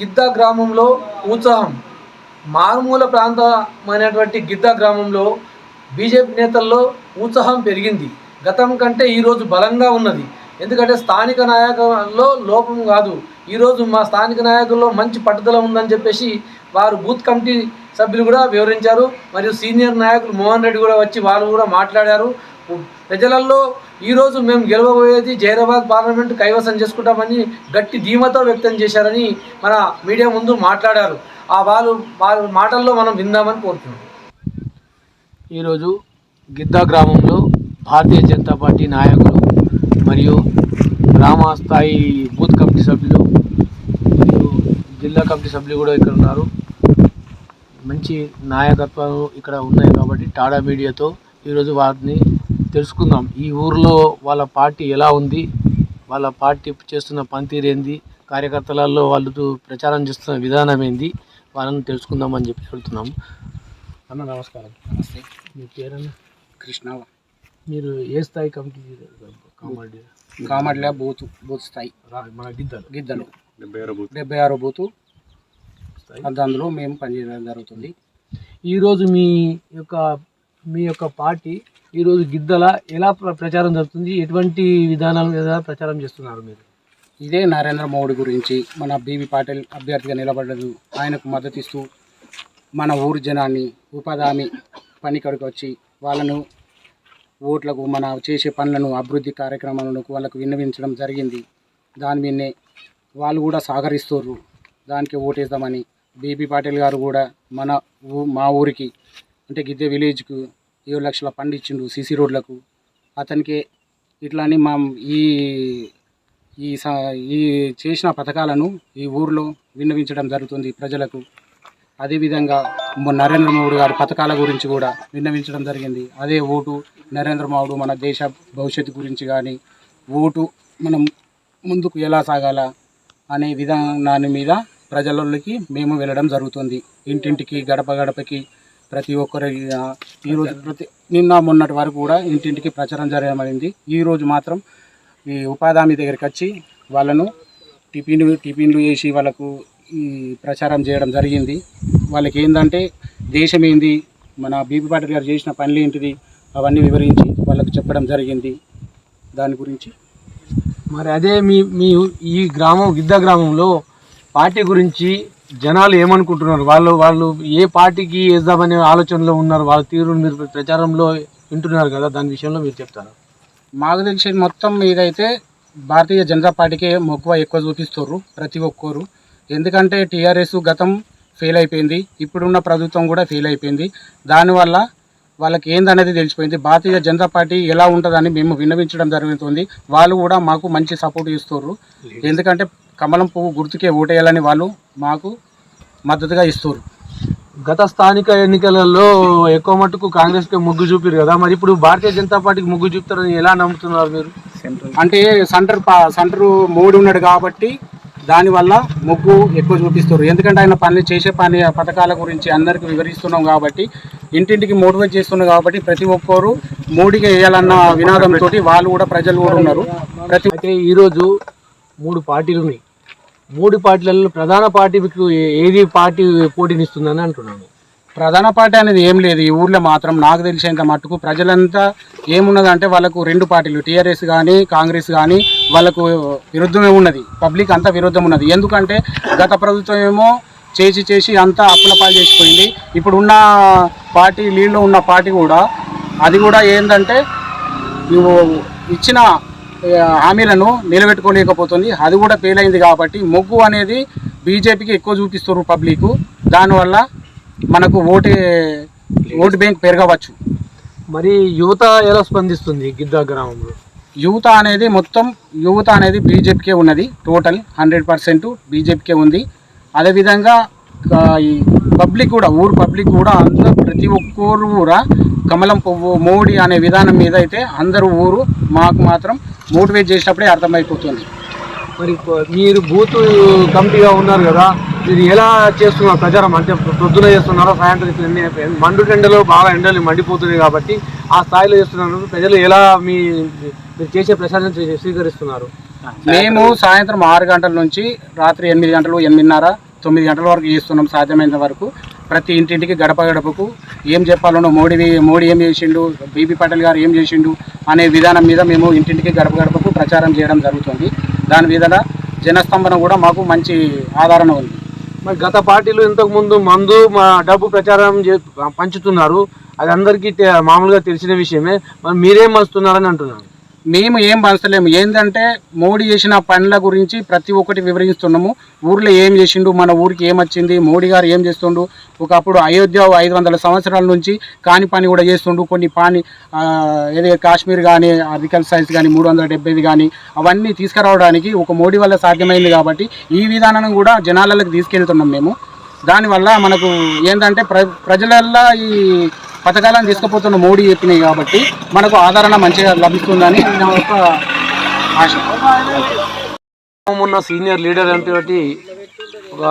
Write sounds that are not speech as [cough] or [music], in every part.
గిద్దా గ్రామంలో ఉత్సాహం. మారుమూల ప్రాంతమైనటువంటి గిద్దా గ్రామంలో బీజేపీ నేతల్లో ఉత్సాహం పెరిగింది. గతం కంటే ఈరోజు బలంగా ఉన్నది. ఎందుకంటే స్థానిక నాయకుల్లో లోపం కాదు. ఈరోజు మా స్థానిక నాయకుల్లో మంచి పట్టుదల ఉందని చెప్పేసి వారు బూత్ కమిటీ సభ్యులు కూడా వివరించారు. మరియు సీనియర్ నాయకులు మోహన్ రెడ్డి కూడా వచ్చి వాళ్ళు కూడా మాట్లాడారు. ప్రజలలో ఈరోజు మేము గెలవబోయేది జైరాబాద్ పార్లమెంట్ కైవసం చేసుకుంటామని గట్టి ధీమతో వ్యక్తం చేశారని మన మీడియా ముందు మాట్లాడారు. ఆ వాళ్ళు వాళ్ళ మాటల్లో మనం విందామని కోరుతున్నాం. ఈరోజు గిద్దా గ్రామంలో భారతీయ జనతా పార్టీ నాయకులు మరియు గ్రామ స్థాయి బూత్ కమిటీ సభ్యులు మరియు జిల్లా కమిటీ సభ్యులు కూడా ఇక్కడ ఉన్నారు. మంచి నాయకత్వం ఇక్కడ ఉన్నాయి కాబట్టి టాడా మీడియాతో ఈరోజు వారిని తెలుసుకుందాం. ఈ ఊర్లో వాళ్ళ పార్టీ ఎలా ఉంది? వాళ్ళ పార్టీ చేస్తున్న పనితీరు ఏంది? కార్యకర్తలలో వాళ్ళు ప్రచారం చేస్తున్న విధానం ఏంది? వాళ్ళని తెలుసుకుందామని చెప్పి అడుగుతున్నాం. అన్న నమస్కారం. నమస్తే. మీ పేరన్నా? కృష్ణ మీరు ఏ స్థాయి కమిటీ? కామారెడ్డి. కామడ్ల బూత్ బూత్ స్థాయి. మన గిద్దలు. గిద్దలు. డెబ్బై ఆరో బూతు. స్థాయి? అది అందులో మేము పనిచేయడం జరుగుతుంది. ఈరోజు మీ యొక్క మీ యొక్క పార్టీ ఈరోజు గిద్దల ఎలా ప్ర- ప్రచారం జరుగుతుంది? ఎటువంటి విధానాల మీద ప్రచారం చేస్తున్నారు మీరు? ఇదే నరేంద్ర మోడీ గురించి మన బీబీ పాటిల్ అభ్యర్థిగా నిలబడ్డదు. ఆయనకు మద్దతు ఇస్తూ మన ఊరు జనాన్ని ఉపాధి హామీ పనికడికి వచ్చి వాళ్ళను ఓట్లకు మన చేసే పనులను అభివృద్ధి కార్యక్రమాలకు వాళ్ళకు విన్నవించడం జరిగింది. దాని మీదనే వాళ్ళు కూడా సహకరిస్తుర్రు. దానికి ఓటేద్దామని బీబీ పాటిల్ గారు కూడా మన ఊ మా ఊరికి అంటే గిద్దె విలేజ్కు ఏడు లక్షల ఫండ్ ఇచ్చిండు సీసీ రోడ్లకు. అతనికి ఇట్లాని మా ఈ ఈ స ఈ చేసిన పథకాలను ఈ ఊర్లో విన్నవించడం జరుగుతుంది ప్రజలకు. అదేవిధంగా నరేంద్ర మోడీ గారి పథకాల గురించి కూడా విన్నవించడం జరిగింది. అదే ఓటు నరేంద్ర మోడీ మన దేశ భవిష్యత్తు గురించి కానీ ఓటు మనం ముందుకు ఎలా సాగాల అనే విధానాన్ని మీద ప్రజలలోకి మేము వెళ్ళడం జరుగుతుంది. ఇంటింటికి గడప గడపకి ప్రతి ఒక్కరి ఈరోజు ప్రతి నిన్న మొన్నటి వరకు కూడా ఇంటింటికి ప్రచారం జరగమైంది ఈరోజు మాత్రం ఈ ఉపాధి హామీ దగ్గరికి వచ్చి వాళ్ళను టిఫిన్లు టిఫిన్లు వేసి వాళ్ళకు ఈ ప్రచారం చేయడం జరిగింది. వాళ్ళకి ఏంటంటే దేశం ఏంది మన బీపీ పాటిల్ గారు చేసిన పనులు ఏంటిది అవన్నీ వివరించి వాళ్ళకు చెప్పడం జరిగింది. దాని గురించి మరి అదే మీ మీ ఈ గ్రామం గిద్ద గ్రామంలో పార్టీ గురించి జనాలు ఏమనుకుంటున్నారు? వాళ్ళు వాళ్ళు ఏ పార్టీకి వేద్దామనే ఆలోచనలో ఉన్నారు? వాళ్ళ తీరు మీరు ప్రచారంలో వింటున్నారు కదా దాని విషయంలో మీరు చెప్తారా? మాకు తెలిసి మొత్తం మీదైతే భారతీయ జనతా పార్టీకే మక్కువ ఎక్కువ చూపిస్తారు ప్రతి ఒక్కరు. ఎందుకంటే టీఆర్ఎస్ గతం ఫెయిల్ అయిపోయింది ఇప్పుడున్న ప్రభుత్వం కూడా ఫెయిల్ అయిపోయింది. దానివల్ల వాళ్ళకి ఏందనేది తెలిసిపోయింది. భారతీయ జనతా పార్టీ ఎలా ఉంటుందని మేము విన్నవించడం జరుగుతుంది. వాళ్ళు కూడా మాకు మంచి సపోర్ట్ ఇస్తారు ఎందుకంటే కమలం పువ్వు గుర్తుకే ఓటేయాలని వాళ్ళు మాకు మద్దతుగా ఇస్తారు గత స్థానిక ఎన్నికలలో ఎక్కువ మట్టుకు కాంగ్రెస్కి మొగ్గు చూపారు కదా మరి ఇప్పుడు భారతీయ జనతా పార్టీకి మొగ్గు చూపుతారని ఎలా నమ్ముతున్నారు మీరు? అంటే సెంటర్ పా- సెంటర్ మోడీ ఉన్నాడు కాబట్టి దానివల్ల మొగ్గు ఎక్కువ చూపిస్తారు ఎందుకంటే ఆయన పని చేసే పని పథకాల గురించి అందరికీ వివరిస్తున్నాం కాబట్టి ఇంటింటికి మోటివేట్ చేస్తున్నాం కాబట్టి ప్రతి ఒక్కరు మోడీకి వేయాలన్న వినాదంతో వాళ్ళు కూడా ప్రజలు కూడా ఉన్నారు. ప్రతి అయితే ఈరోజు మూడు పార్టీలు ఉన్నాయి. మూడు పార్టీలలో ప్రధాన పార్టీ మీకు ఏది పార్టీ పోటీనిస్తుందని అంటున్నాను. ప్రధాన పార్టీ అనేది ఏం లేదు ఈ ఊర్లో మాత్రం నాకు తెలిసేంత మట్టుకు ప్రజలంతా ఏమున్నదంటే వాళ్ళకు రెండు పార్టీలు టీఆర్ఎస్ కానీ కాంగ్రెస్ కానీ వాళ్ళకు విరుద్ధమే ఉన్నది. పబ్లిక్ అంతా విరుద్ధం ఉన్నది. ఎందుకంటే గత ప్రభుత్వం ఏమో చేసి చేసి అంతా అప్పుల పాలు చేసిపోయింది. ఇప్పుడు ఉన్న పార్టీ లీడ్లో ఉన్న పార్టీ కూడా అది కూడా ఏంటంటే ఇచ్చిన హామీలను నిలబెట్టుకోలేకపోతుంది. అది కూడా ఫెయిల్ అయింది కాబట్టి మొగ్గు అనేది బీజేపీకి ఎక్కువ చూపిస్తారు పబ్లిక్ దానివల్ల మనకు ఓటే ఓటు బ్యాంక్ పెరగవచ్చు. మరి యువత ఎలా స్పందిస్తుంది గిద్దా గ్రామంలో? యువత అనేది మొత్తం యువత అనేది బీజేపీకే ఉన్నది. టోటల్ హండ్రెడ్ పర్సెంట్ బీజేపీకే ఉంది. అదేవిధంగా ఈ పబ్లిక్ కూడా ఊరు పబ్లిక్ కూడా అందరూ ప్రతి ఒక్కరు కూడా కమలం పువ్వు మోడీ అనే విధానం మీద అయితే అందరూ ఊరు మాకు మాత్రం మోటివేట్ చేసినప్పుడే అర్థమైపోతుంది. మరి మీరు బూత్ కమిటీగా ఉన్నారు కదా మీరు ఎలా చేస్తున్నారు ప్రచారం? అంటే పొద్దున చేస్తున్నారా సాయంత్రం ఇట్లా మండు ఎండలో బాగా ఎండలు మండిపోతున్నాయి కాబట్టి ఆ స్థాయిలో చేస్తున్నారు. ప్రజలు ఎలా మీ మీరు చేసే ప్రచారం స్వీ- స్వీకరిస్తున్నారు? మేము సాయంత్రం ఆరు గంటల నుంచి రాత్రి ఎనిమిది గంటలు ఎనిమిదిన్నర తొమ్మిది గంటల వరకు చేస్తున్నాం సాధ్యమైనంత వరకు. ప్రతి ఇంటింటికి గడప గడపకు ఏం చెప్పాలనో మోడీ మోడీ ఏం చేసిండు బీబీ పటేల్ గారు ఏం చేసిండు అనే విధానం మీద మేము ఇంటింటికి గడప గడపకు ప్రచారం చేయడం జరుగుతుంది. దాని మీద జనస్తంభన కూడా మాకు మంచి ఆదరణ ఉంది. మరి గత పార్టీలు ఇంతకుముందు మందు మా డబ్బు ప్రచారం చే- పంచుతున్నారు. అది అందరికీ మామూలుగా తెలిసిన విషయమే. మరి మీరేం మస్తున్నారని అంటున్నాను మేము ఏం పంచలేము ఏంటంటే మోడీ చేసిన పనుల గురించి ప్రతి ఒక్కటి వివరిస్తున్నాము. ఊర్లో ఏం చేసిండు మన ఊరికి ఏం వచ్చింది మోడీ గారు ఏం చేస్తుండు ఒకప్పుడు అయోధ్య ఐదు వందల సంవత్సరాల నుంచి కాని పని కూడా చేస్తుండు. కొన్ని పాని ఏదో కాశ్మీర్ కానీ ఆర్టికల్ సైన్స్ కానీ మూడు వందల డెబ్బైది కానీ అవన్నీ తీసుకురావడానికి ఒక మోడీ వల్ల సాధ్యమైంది కాబట్టి ఈ విధానాన్ని కూడా జనాలకు తీసుకెళ్తున్నాం మేము. దానివల్ల మనకు ఏంటంటే ప్ర ప్రజలల్లో ఈ పథకాలను తీసుకుపోతున్న మోడీ చెప్పినాయి కాబట్టి మనకు ఆదరణ మంచిగా లభిస్తుందని నా యొక్క ఆశ. ఉన్న సీనియర్ లీడర్ అంటే ఒక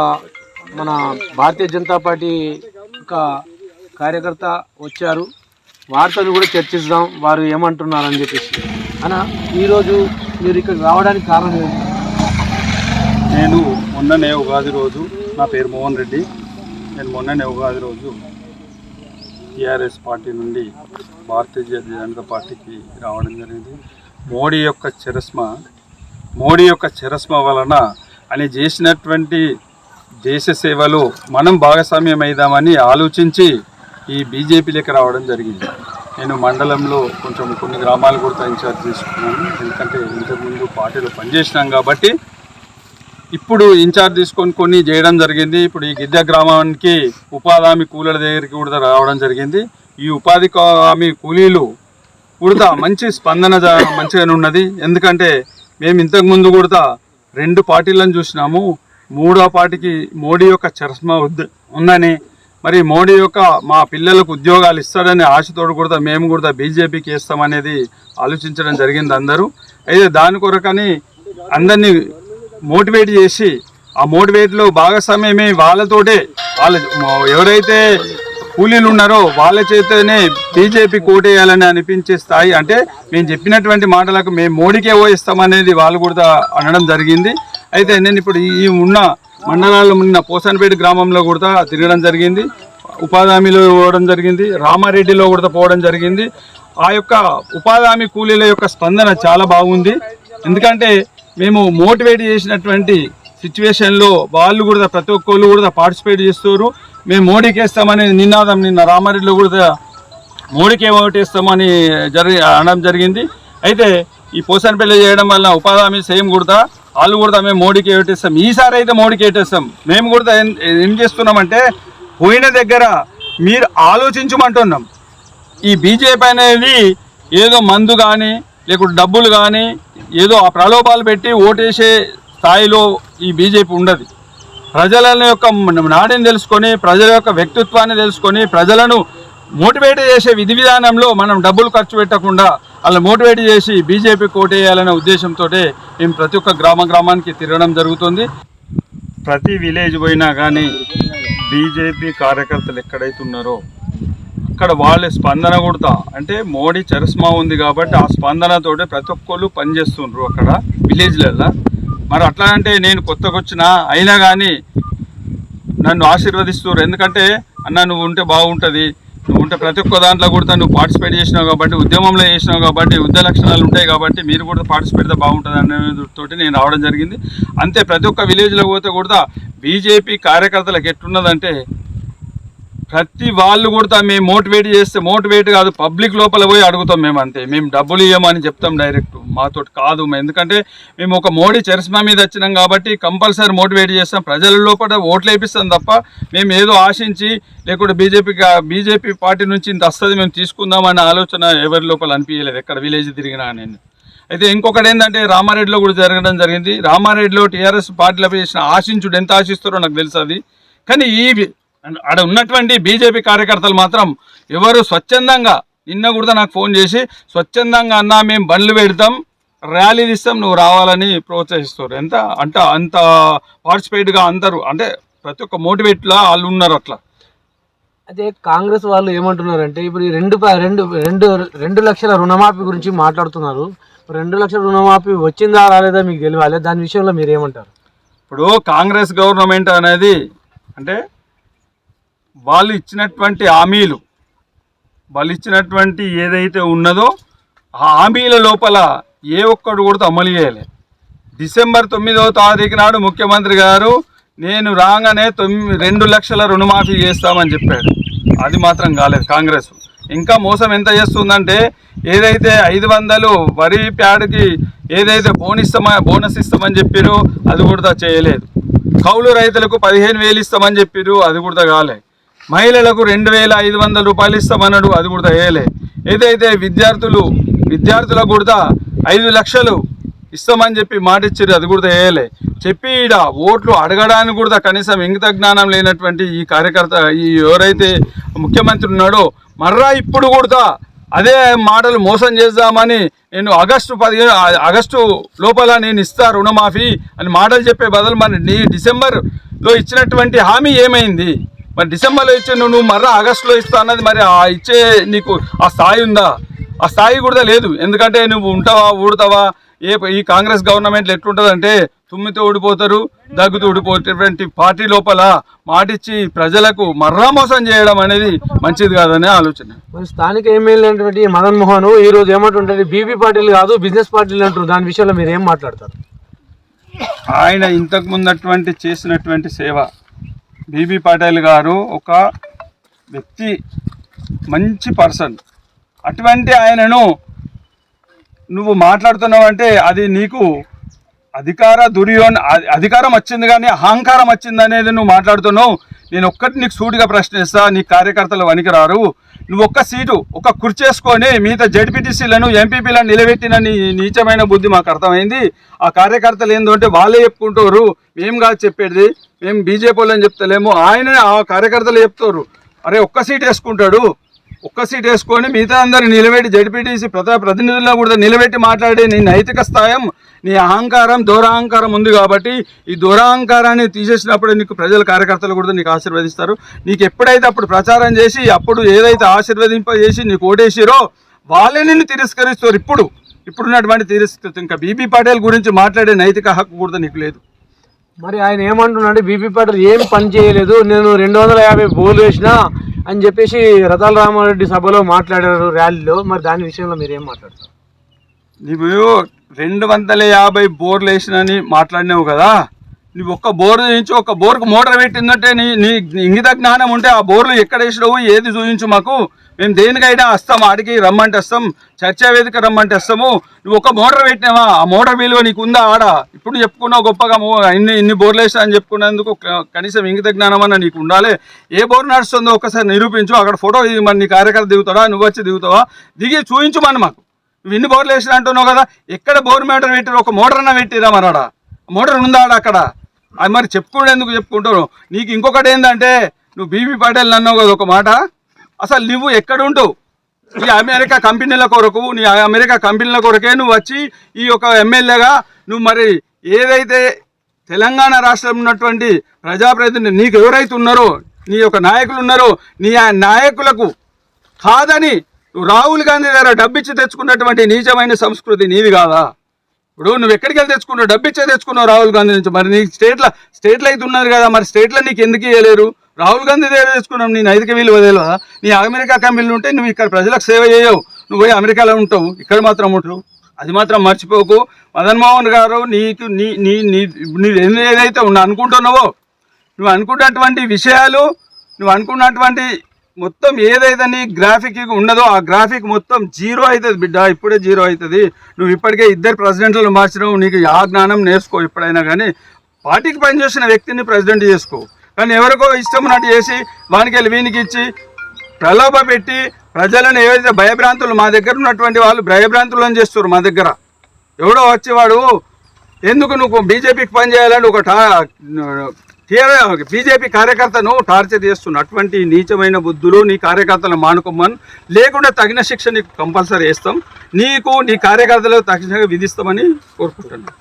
మన భారతీయ జనతా పార్టీ ఒక కార్యకర్త వచ్చారు. వారితో కూడా చర్చిద్దాం వారు ఏమంటున్నారని చెప్పేసి. అన్న ఈరోజు మీరు ఇక్కడ రావడానికి కారణం ఏంటి? నేను మొన్ననే ఉగాది రోజు నా పేరు మోహన్ రెడ్డి. నేను మొన్ననే ఉగాది రోజు టీఆర్ఎస్ పార్టీ నుండి భారతీయ జనతా పార్టీకి రావడం జరిగింది. మోడీ యొక్క చిరస్మ మోడీ యొక్క చరస్మ వలన అని చేసినటువంటి దేశ సేవలో మనం భాగస్వామ్యం అయిదామని ఆలోచించి ఈ బీజేపీలోకి రావడం జరిగింది. నేను మండలంలో కొంచెం కొన్ని గ్రామాలు కూడా ఇన్ఛార్జ్ తీసుకున్నాను ఎందుకంటే ఇంతకుముందు పార్టీలో పనిచేసినాం కాబట్టి ఇప్పుడు ఇన్ఛార్జ్ తీసుకొని కొన్ని చేయడం జరిగింది. ఇప్పుడు ఈ గిద్దె గ్రామానికి ఉపాధి హామీ కూలీల దగ్గరికి కూడా రావడం జరిగింది. ఈ ఉపాధి హామీ కూలీలు కూడా మంచి స్పందన మంచిగానే ఉన్నది. ఎందుకంటే మేము ఇంతకుముందు కూడా రెండు పార్టీలను చూసినాము. మూడో పార్టీకి మోడీ యొక్క చరస్మా ఉందని మరి మోడీ యొక్క మా పిల్లలకు ఉద్యోగాలు ఇస్తాడనే ఆశతోడు కూడా మేము కూడా బీజేపీకి వేస్తామనేది ఆలోచించడం జరిగింది అందరూ. అయితే దాని కొరకని అందరినీ మోటివేట్ చేసి ఆ మోటివేట్లో భాగస్వామ్యమే వాళ్ళతోటే వాళ్ళ ఎవరైతే కూలీలు ఉన్నారో వాళ్ళ చేతనే బీజేపీ కోటేయాలని అనిపించే స్థాయి. అంటే మేము చెప్పినటువంటి మాటలకు మేము మోడీకే ఓయిస్తామనేది వాళ్ళు కూడా అనడం జరిగింది. అయితే నేను ఇప్పుడు ఈ ఉన్న మండలాల్లో ఉన్న పోసానపేట గ్రామంలో కూడా తిరగడం జరిగింది. ఉపాధి హామీలో పోవడం జరిగింది. రామారెడ్డిలో కూడా పోవడం జరిగింది. ఆ యొక్క ఉపాధి హామీ కూలీల యొక్క స్పందన చాలా బాగుంది. ఎందుకంటే మేము మోటివేట్ చేసినటువంటి సిచ్యువేషన్లో వాళ్ళు కూడా ప్రతి ఒక్కళ్ళు కూడా పార్టిసిపేట్ చేస్తారు. మేము మోడీకి వేస్తామని నినాదం నిన్న రామారెడ్డిలో కూడా మోడీకి ఓటేస్తామని జరిగి అనడం జరిగింది. అయితే ఈ పోసనపల్లి చేయడం వల్ల ఉపాధి హామీ సేమ్ కూడా వాళ్ళు కూడా మేము మోడీకి ఓటేస్తాం ఈసారి అయితే మోడీకి ఓటేస్తాం మేము కూడా ఏం ఏం చేస్తున్నామంటే పోయిన దగ్గర మీరు ఆలోచించమంటున్నాం. ఈ బీజేపీ అనేది ఏదో మందు కానీ లేకుంటే డబ్బులు కానీ ఏదో ఆ ప్రలోభాలు పెట్టి ఓటేసే స్థాయిలో ఈ బీజేపీ ఉండదు. ప్రజల యొక్క నాడిని తెలుసుకొని ప్రజల యొక్క వ్యక్తిత్వాన్ని తెలుసుకొని ప్రజలను మోటివేట్ చేసే విధి విధానంలో మనం డబ్బులు ఖర్చు పెట్టకుండా అలా మోటివేట్ చేసి బీజేపీ కోటేయాలనే ఉద్దేశంతో మేము ప్రతి ఒక్క గ్రామ గ్రామానికి తిరగడం జరుగుతుంది. ప్రతి విలేజ్ పోయినా కానీ బీజేపీ కార్యకర్తలు ఎక్కడైతే ఉన్నారో అక్కడ వాళ్ళ స్పందన కొడతా. అంటే మోడీ చరస్మా ఉంది కాబట్టి ఆ స్పందనతోటి ప్రతి ఒక్కళ్ళు పనిచేస్తుండ్రు అక్కడ విలేజ్లల్లో. మరి అట్లా అంటే నేను కొత్తగా వచ్చిన అయినా కానీ నన్ను ఆశీర్వదిస్తున్నారు. ఎందుకంటే అన్న నువ్వు ఉంటే బాగుంటుంది. నువ్వు ఉంటే ప్రతి ఒక్క దాంట్లో కూడా నువ్వు పార్టిసిపేట్ చేసినావు కాబట్టి ఉద్యమంలో చేసినావు కాబట్టి యుద్ధ లక్షణాలు ఉంటాయి కాబట్టి మీరు కూడా పార్టిసిపేట్ బాగుంటుంది అనే తోటి నేను రావడం జరిగింది. అంతే ప్రతి ఒక్క విలేజ్లో పోతే కూడా బీజేపీ కార్యకర్తలకు ఎట్టున్నదంటే ప్రతి వాళ్ళు కూడా మేము మోటివేట్ చేస్తే మోటివేట్ కాదు పబ్లిక్ లోపల పోయి అడుగుతాం మేము అంతే. మేము డబ్బులు ఇవ్వమని చెప్తాం డైరెక్ట్. మాతో కాదు ఎందుకంటే మేము ఒక మోడీ చరిస్మా మీద వచ్చినాం కాబట్టి కంపల్సరీ మోటివేట్ చేస్తాం. ప్రజల లోపల ఓట్లు వేపిస్తాం తప్ప మేము ఏదో ఆశించి లేకుంటే బీజేపీ బీజేపీ పార్టీ నుంచి ఇంత వస్తుంది మేము తీసుకుందామనే ఆలోచన ఎవరి లోపల అనిపించలేదు. ఎక్కడ విలేజ్ తిరిగినా నేను. అయితే ఇంకొకటి ఏంటంటే రామారెడ్డిలో కూడా జరగడం జరిగింది. రామారెడ్డిలో టీఆర్ఎస్ పార్టీలపై చేసిన ఆశించుడు ఎంత ఆశిస్తారో నాకు తెలుసు అది. కానీ ఈ ఆడ ఉన్నటువంటి బీజేపీ కార్యకర్తలు మాత్రం ఎవరు స్వచ్ఛందంగా నిన్న కూడా నాకు ఫోన్ చేసి స్వచ్ఛందంగా అన్నా మేము బండ్లు పెడతాం ర్యాలీ తీస్తాం నువ్వు రావాలని ప్రోత్సహిస్తారు. ఎంత? అంట అంత పార్టిసిపేట్గా అందరూ అంటే ప్రతి ఒక్క మోటివేట్లో వాళ్ళు ఉన్నారు అట్లా. అయితే కాంగ్రెస్ వాళ్ళు ఏమంటున్నారంటే ఇప్పుడు ఈ రెండు రెండు రెండు రెండు లక్షల రుణమాఫీ గురించి మాట్లాడుతున్నారు. రెండు లక్షల రుణమాఫీ వచ్చిందా రాలేదా మీకు తెలియాలి. దాని విషయంలో మీరు ఏమంటారు ఇప్పుడు కాంగ్రెస్ గవర్నమెంట్ అనేది అంటే వాళ్ళు ఇచ్చినటువంటి హామీలు వాళ్ళు ఇచ్చినటువంటి ఏదైతే ఉన్నదో ఆ హామీల లోపల ఏ ఒక్కడు కూడా అమలు చేయలే. డిసెంబర్ తొమ్మిదవ తారీఖు నాడు ముఖ్యమంత్రి గారు నేను రాగానే తొమ్మిది రెండు లక్షల రుణమాఫీ చేస్తామని చెప్పాడు. అది మాత్రం కాలేదు కాంగ్రెస్. ఇంకా మోసం ఎంత చేస్తుందంటే ఏదైతే ఐదు వందలు వరి ప్యాడ్కి ఏదైతే బోనిస్తామా బోనస్ ఇస్తామని చెప్పారో అది కూడా చేయలేదు. కౌలు రైతులకు పదిహేను వేలు ఇస్తామని చెప్పారు అది కూడా కాలేదు మహిళలకు రెండు వేల ఐదు వందల రూపాయలు ఇస్తామన్నాడు అది కూడా వేయలే ఏదైతే విద్యార్థులు విద్యార్థులకు కూడా ఐదు లక్షలు ఇస్తామని చెప్పి మాట ఇచ్చారు అది కూడా వేయలే చెప్పి ఈడ ఓట్లు అడగడానికి కూడా కనీసం ఇంగిత జ్ఞానం లేనటువంటి ఈ కార్యకర్త ఈ ఎవరైతే ముఖ్యమంత్రి ఉన్నాడో మర్రా ఇప్పుడు కూడా అదే మాటలు మోసం చేద్దామని నేను ఆగస్టు పదిహేను ఆగస్టు లోపల నేను ఇస్తా రుణమాఫీ అని మాటలు చెప్పే బదులు మరి నీ డిసెంబర్లో ఇచ్చినటువంటి హామీ ఏమైంది? మరి డిసెంబర్లో ఇచ్చే నువ్వు నువ్వు మర్రా ఆగస్టులో ఇస్తా అన్నది మరి ఆ ఇచ్చే నీకు ఆ స్థాయి ఉందా? ఆ స్థాయి కూడా లేదు. ఎందుకంటే నువ్వు ఉంటావా ఊడతావా ఏ ఈ కాంగ్రెస్ గవర్నమెంట్లో ఎట్లుంటుందంటే తుమ్మితో ఊడిపోతారు దగ్గుతూ ఊడిపోయేటువంటి పార్టీ లోపల మాటిచ్చి ప్రజలకు మర్రా మోసం చేయడం అనేది మంచిది కాదనే ఆలోచన. మరి స్థానిక ఎమ్మెల్యే అయినటువంటి మదన్ మోహన్ ఈ రోజు ఏమంటుంటుంది బీపీ పార్టీలు కాదు బిజినెస్ పార్టీలు అంటారు. దాని విషయంలో మీరు ఏం మాట్లాడతారు? ఆయన ఇంతకు ముందటువంటి చేసినటువంటి సేవ బీబీ పటేల్ గారు ఒక వ్యక్తి మంచి పర్సన్. అటువంటి ఆయనను నువ్వు మాట్లాడుతున్నావంటే అది నీకు అధికార దుర్యోన్ అధికారం వచ్చింది కానీ అహంకారం వచ్చింది అనేది నువ్వు మాట్లాడుతున్నావు. నేను ఒక్కటి నీకు సూటిగా ప్రశ్నిస్తా నీ కార్యకర్తలు వనికిరారు నువ్వు ఒక్క సీటు ఒక కుర్చేసుకొని మిగతా జడ్పీటీసీలను ఎంపీపీలను నిలబెట్టిన నీ నీచమైన బుద్ధి మాకు అర్థమైంది. ఆ కార్యకర్తలు ఏంటంటే వాళ్ళే చెప్పుకుంటారు. మేము కాదు చెప్పేది. మేము బీజేపీ వాళ్ళని చెప్తలేము. ఆయన ఆ కార్యకర్తలు చెప్తారు. అరే ఒక్క సీట్ వేసుకుంటాడు. ఒక్క సీట్ వేసుకొని మిగతా అందరిని నిలబెట్టి జడ్పీటీసీ ప్రజా ప్రతినిధులను కూడా నిలబెట్టి మాట్లాడే నీ నైతిక స్థాయం నీ అహంకారం దూరాహంకారం ఉంది కాబట్టి ఈ దూరాహంకారాన్ని తీసేసినప్పుడు నీకు ప్రజల కార్యకర్తలు కూడా నీకు ఆశీర్వదిస్తారు. నీకు ఎప్పుడైతే అప్పుడు ప్రచారం చేసి అప్పుడు ఏదైతే ఆశీర్వదింపజేసి నీకు ఓటేసిరో వాళ్ళే నిన్ను తిరస్కరిస్తారు. ఇప్పుడు ఇప్పుడున్నటువంటి తిరస్కృతి. ఇంకా బీబీ పటేల్ గురించి మాట్లాడే నైతిక హక్కు కూడా నీకు లేదు. మరి ఆయన ఏమంటున్నాడు బీపీ పార్టీలు ఏం పని చేయలేదు నేను రెండు వందల యాభై బోర్లు వేసిన అని చెప్పేసి రతాల రామారెడ్డి సభలో మాట్లాడారు ర్యాలీలో. మరి దాని విషయంలో మీరు ఏం మాట్లాడతారు? నువ్వు రెండు వందల యాభై బోర్లు వేసినని మాట్లాడినావు కదా నువ్వు ఒక్క బోర్ నుంచి ఒక బోర్కు మోటార్ పెట్టిందంటే నీ నీ ఇంగిత జ్ఞానం ఉంటే ఆ బోర్లు ఎక్కడ వేసినావు ఏది చూపించు మాకు? మేము దేనికైనా వస్తాం ఆడికి రమ్మంటే వస్తాం చర్చా వేదిక రమ్మంటే వస్తాము. నువ్వు ఒక మోటార్ పెట్టినావా? ఆ మోటార్ విలువ నీకు ఉందా ఆడ? ఇప్పుడు చెప్పుకున్నావు గొప్పగా ఇన్ని ఇన్ని బోర్లు వేసా అని చెప్పుకున్నందుకు కనీసం ఇంగిత జ్ఞానం అన్న నీకు ఉండాలి. ఏ బోర్ నడుస్తుందో ఒకసారి నిరూపించు అక్కడ ఫోటో ఇది మరి నీ కార్యకర్త దిగుతావా నువ్వు వచ్చి దిగుతావా? దిగి చూపించు మాకు. నువ్వు ఇన్ని బోర్లు వేసిన అంటున్నావు కదా ఎక్కడ బోర్ మోటార్ పెట్టారు ఒక మోటార్ అన్న పెట్టిరా మరాడ మోటార్ ఉందా ఆడ అక్కడ? అది మరి చెప్పుకుంటే ఎందుకు చెప్పుకుంటావు నీకు ఇంకొకటి ఏంటంటే నువ్వు బీబీ పటేల్ అన్నావు కదా ఒక మాట? అసలు నువ్వు ఎక్కడుండవు ఈ అమెరికా కంపెనీల కొరకు నీ అమెరికా కంపెనీల కొరకే నువ్వు వచ్చి ఈ యొక్క ఎమ్మెల్యేగా నువ్వు మరి ఏదైతే తెలంగాణ రాష్ట్రంలో ఉన్నటువంటి ప్రజాప్రతినిధి నీకు ఎవరైతే ఉన్నారో నీ యొక్క నాయకులు ఉన్నారో నీ ఆ నాయకులకు కాదని నువ్వు రాహుల్ గాంధీ దగ్గర డబ్బిచ్చి తెచ్చుకున్నటువంటి నీచమైన సంస్కృతి నీది కాదా? ఇప్పుడు నువ్వు ఎక్కడికి వెళ్ళి తెచ్చుకున్నావు? డబ్బిచ్చే తెచ్చుకున్నావు రాహుల్ గాంధీ నుంచి. మరి నీ స్టేట్లో స్టేట్లో అయితే ఉన్నారు కదా మరి స్టేట్లో నీకు ఎందుకు ఇవ్వలేరు రాహుల్ గాంధీ దగ్గర తెచ్చుకున్నాం నేను ఐదుకి వీలు వదిలేవా నీ అమెరికా కంపెనీలు ఉంటే నువ్వు ఇక్కడ ప్రజలకు సేవ చేయవు. నువ్వు పోయి అమెరికాలో ఉంటావు. ఇక్కడ మాత్రం ఉంటావు అది మాత్రం మర్చిపోకు. మదన్ మోహన్ గారు నీకు నీ నీ నీ నీ ఏదైతే ఉన్నా అనుకుంటున్నావో నువ్వు అనుకున్నటువంటి విషయాలు నువ్వు అనుకున్నటువంటి మొత్తం ఏదైతే నీ గ్రాఫిక్ ఉన్నదో ఆ గ్రాఫిక్ మొత్తం జీరో అవుతుంది బిడ్డ. ఇప్పుడే జీరో అవుతుంది. నువ్వు ఇప్పటికే ఇద్దరు ప్రెసిడెంట్లు మార్చినావు. నీకు ఆ జ్ఞానం నేర్చుకో ఎప్పుడైనా కానీ పార్టీకి పనిచేసిన వ్యక్తిని ప్రెసిడెంట్ చేసుకో. కానీ ఎవరికో ఇష్టం ఉన్నట్టు చేసి వానికెళ్ళి వీనికి ఇచ్చి ప్రలోభ పెట్టి ప్రజలను ఏవైతే భయభ్రాంతులు మా దగ్గర ఉన్నటువంటి వాళ్ళు భయభ్రాంతులను చేస్తారు మా దగ్గర. ఎవడో వచ్చేవాడు ఎందుకు నువ్వు బీజేపీకి పని చేయాలని ఒక టా బీజేపీ కార్యకర్తను టార్చర్ చేస్తున్న అటువంటి నీచమైన బుద్ధులు నీ కార్యకర్తలు మానుకోమని లేకుండా తగిన శిక్ష నీకు కంపల్సరీ వేస్తాం. నీకు నీ కార్యకర్తలకు తక్షణంగా విధిస్తామని కోరుకుంటున్నాను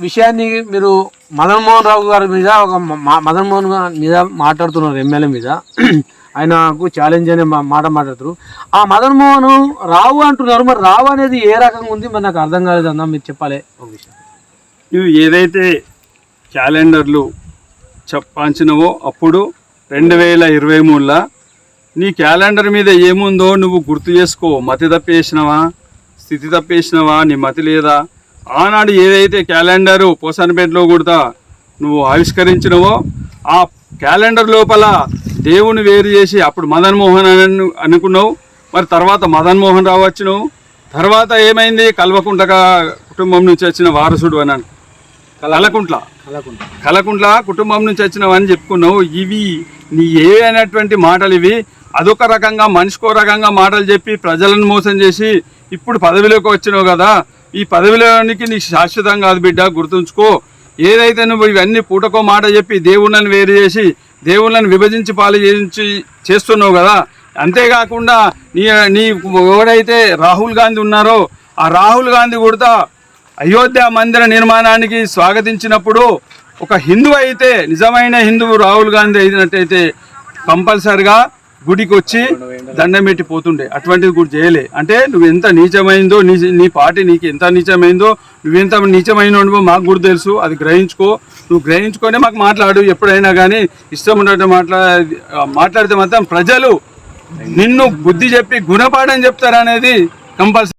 విషయాన్ని మీరు మదన్మోహన్ రావు గారి మీద ఒక మ- గారి మీద మాట్లాడుతున్నారు ఎమ్మెల్యే మీద. [clears throat] ఆయనకు ఛాలెంజ్ అనే మా- మాట మాట్లాడుతారు ఆ మదన్మోహన్ రావు అంటున్నారు. మరి రావు అనేది ఏ రకంగా ఉంది? మరి నాకు అర్థం కాలేదు అన్నా మీరు చెప్పాలి ఒక విషయం. నువ్వు ఏదైతే క్యాలెండర్లు చెప్పాల్సినవో అప్పుడు రెండు వేల ఇరవై మూడులో నీ క్యాలెండర్ మీద ఏముందో నువ్వు గుర్తు చేసుకో. మతి తప్పేసినవా? స్థితి తప్పేసినవా? నీ మతి లేదా? ఆనాడు ఏదైతే క్యాలెండరు పోసానిపేటలో కూడా నువ్వు ఆవిష్కరించినవో ఆ క్యాలెండర్ లోపల దేవుని వేరు చేసి అప్పుడు మదన్ మోహన్ అని అను- అనుకున్నావు. మరి తర్వాత మదన్ మోహన్ రావు వచ్చినావు. తర్వాత ఏమైంది? కల్వకుంటగా కుటుంబం నుంచి వచ్చిన వారసుడు అని అను- కలకుంట్ల. కలకుంట్ల కుటుంబం నుంచి వచ్చినవని చెప్పుకున్నావు. ఇవి నీ ఏ అనేటువంటి మాటలు ఇవి? అదొక రకంగా మనిషికో రకంగా మాటలు చెప్పి ప్రజలను మోసం చేసి ఇప్పుడు పదవిలోకి వచ్చినావు కదా. ఈ పదవిలోనికి నీకు శాశ్వతం కాదు బిడ్డ గుర్తుంచుకో. ఏదైతే నువ్వు ఇవన్నీ పూటకో మాట చెప్పి దేవుళ్ళని వేరు చేసి దేవుళ్ళని విభజించి పాలు చేయించి చేస్తున్నావు కదా అంతేకాకుండా నీ నీ ఎవడైతే రాహుల్ గాంధీ ఉన్నారో ఆ రాహుల్ గాంధీ కూడా అయోధ్య మందిర నిర్మాణానికి స్వాగతించినప్పుడు ఒక హిందువు అయితే నిజమైన హిందువు రాహుల్ గాంధీ అయినట్టయితే కంపల్సరిగా గుడికి వచ్చి దండం పెట్టి పోతుండే. అటువంటిది కూడా చేయలే. అంటే నువ్వు ఎంత నీచమైందో నీ నీ పార్టీ నీకు ఎంత నీచమైందో నువ్వెంత నీచమైనో మాకు కూడా తెలుసు. అది గ్రహించుకో. నువ్వు గ్రహించుకొని మాకు మాట్లాడు. ఎప్పుడైనా కానీ ఇష్టం ఉన్నట్టు మాట్లా మాట్లాడితే మాత్రం ప్రజలు నిన్ను బుద్ధి చెప్పి గుణపాఠం చెప్తారనేది కంపల్సరీ.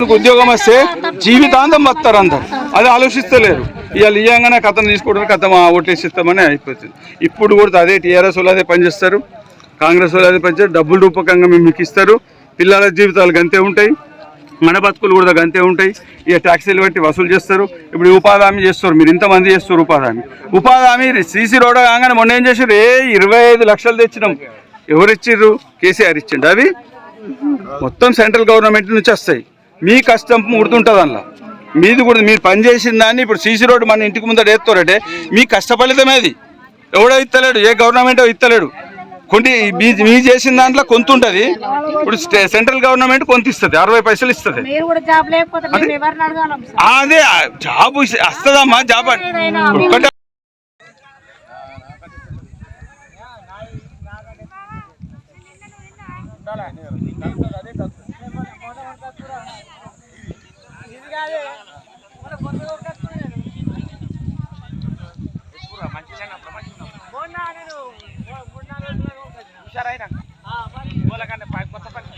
ఉద్యోగం వస్తే జీవితాంతం బతారు అందరు. అది ఆలోచిస్తలేరు. ఇవాళ ఇవ్వగానే కథను తీసుకుంటారు కథ ఓట్లేసి ఇస్తామని అయిపోతుంది. ఇప్పుడు కూడా అదే టీఆర్ఎస్ వాళ్ళు అదే పనిచేస్తారు కాంగ్రెస్ వాళ్ళు అదే డబ్బుల డబ్బులు రూపకంగా మేము మీకు ఇస్తారు. పిల్లల జీవితాలు గంతే ఉంటాయి. మన బతుకులు కూడా గంతే ఉంటాయి. ఇక ట్యాక్సీలు బట్టి వసూలు చేస్తారు. ఇప్పుడు ఉపాధి హామీ చేస్తారు. మీరు ఇంతమంది చేస్తారు ఉపాధి హామీ ఉపాధి హామీ సీసీ రోడ్ కాగానే మొన్న ఏం చేశారు? ఏ ఇరవై ఐదు లక్షలు తెచ్చినాం. ఎవరు కేసీఆర్ ఇచ్చిండు. అవి మొత్తం సెంట్రల్ గవర్నమెంట్ నుంచి వస్తాయి. మీ కష్టం ముడుతుంటుంది అందులో. మీది కూడా మీరు పనిచేసిన దాన్ని ఇప్పుడు సీసీ రోడ్డు మన ఇంటికి ముందర వేస్తారంటే మీ కష్ట ఫలితమే అది ఎవడో ఇస్తలేడు ఏ గవర్నమెంటో ఇస్తలేడు కొన్ని మీ చేసిన దాంట్లో కొంత ఉంటుంది. ఇప్పుడు స్టే- సెంట్రల్ గవర్నమెంట్ కొంత ఇస్తుంది అరవై పైసలు ఇస్తుంది. మీరు కూడా జాబ్ లేకపోతే మేము ఎవరిని అడగాలం సార్? అదే ఆ జాబ్ ఇస్- వస్తుందమ్మా జాబ్ అని. ఒక్కటే హుషారైనా కొత్త పని